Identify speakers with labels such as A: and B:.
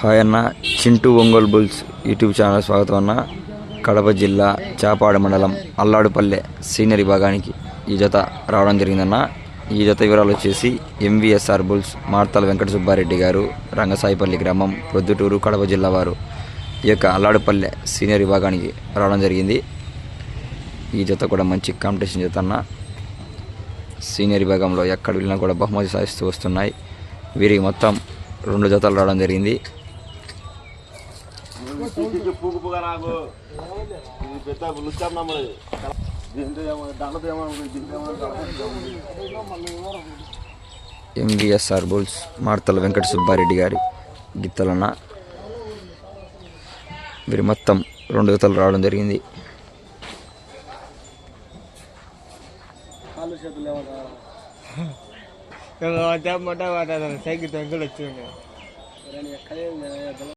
A: Hi అన్న. Chintu Ongole bulls YouTube channel స్వాగతం అన్న. కడప జిల్లా చాపాడు మండలం అల్లాడుపల్లె సీనియర్ విభాగానికి ఈ జత రావడం జరిగిందన్న. ఈ జత వివరాలు వచ్చేసి ఎంవిఎస్ఆర్ బుల్స్ మార్తల వెంకట సుబ్బారెడ్డి గారు రంగసాయిపల్లి గ్రామం ప్రొద్దుటూరు కడప జిల్లా వారు ఈ యొక్క అల్లాడుపల్లె సీనియర్ విభాగానికి రావడం జరిగింది. ఈ జత కూడా మంచి కాంపిటీషన్ జత అన్న. సీనియర్ విభాగంలో ఎక్కడ వెళ్ళినా కూడా బహుమతి సాధిస్తూ వస్తున్నాయి. వీరికి మొత్తం రెండు జతలు రావడం జరిగింది.
B: నాకు ఇది పెద్ద లుచ్చాం నమ్మలేదు
A: ఎంవిఎస్ఆర్ బుల్స్ మార్తల వెంకట సుబ్బారెడ్డి గారి గిత్తలన్న. వీరి మొత్తం రెండు జతలు రావడం జరిగింది.
C: సైకిల్ వచ్చింది